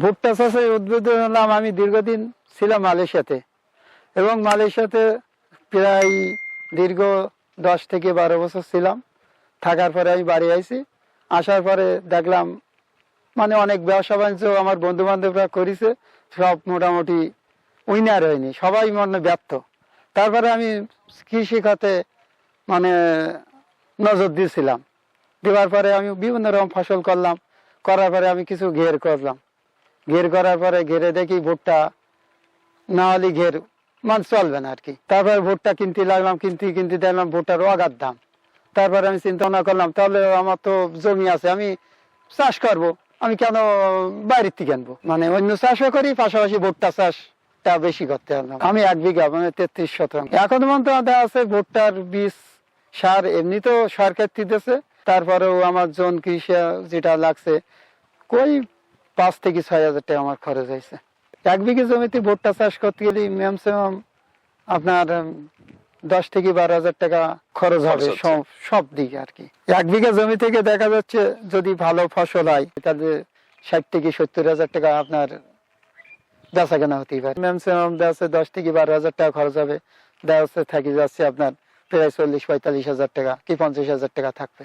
ভুট্টা চাষে উদ্বুদ্ধ হলাম আমি দীর্ঘদিন ছিলাম মালয়েশিয়াতে। এবং মালয়েশিয়াতে প্রায় দীর্ঘ দশ থেকে বারো বছর ছিলাম। থাকার পরে আমি বাড়ি আইছি। আসার পরে দেখলাম মানে অনেক ব্যবসা বাণিজ্য আমার বন্ধু বান্ধবরা করেছে, সব মোটামুটি উইনার হয়নি, সবাই মানে ব্যর্থ। তারপরে আমি কৃষি খাতে মানে নজর দিয়েছিলাম দেওয়ার পরে আমি বিভিন্ন রকম ফসল করলাম, করার পরে আমি কিছু ঘের করলাম। ঘের করার পরে ঘেরে দেখি ভুট্টা না হলে ঘের মান চলবে না আর কি। তারপরে ভুট্টা কিনতে লাগলাম, কিনতে কিনতে দেখলাম ভুট্টার অগাধ দাম। তারপরে আমি চিন্তা ভাবনা করলাম, তাহলে আমার তো জমি আছে, আমি চাষ করব। আমি কেন বাইরের থেকে আনব? মানে অন্য চাষও করি, পাশাপাশি ভুট্টা চাষটা বেশি করতে পারলাম আমি এক বিঘা মানে তেত্রিশ শতাংশ। এখন পর্যন্ত আছে, ভুট্টার বীজ, সার, এমনি তো সরকার দিতেছে। তারপরেও আমার জন কৃষি যেটা লাগছে, কই পাঁচ থেকে ছয় হাজার টাকা আমার খরচ হয়েছে। এক বিঘে জমিতে ভুট্টা চাষ করতে গেলে ম্যাক্সিমাম আপনার দশ থেকে বারো হাজার টাকা খরচ হবে সব সব দিকে আর কি। এক বিঘা জমি থেকে দেখা যাচ্ছে যদি ভালো ফসল হয় তাহলে ষাট থেকে সত্তর হাজার টাকা আপনার বেচা কেনা হতেই পারে। ম্যাক্সিমাম দেখা দশ থেকে বারো হাজার টাকা খরচ হবে। দেখা যাচ্ছে থাকি যাচ্ছে আপনার প্রায় চল্লিশ পঁয়তাল্লিশ হাজার টাকা কি পঞ্চাশ হাজার টাকা থাকবে।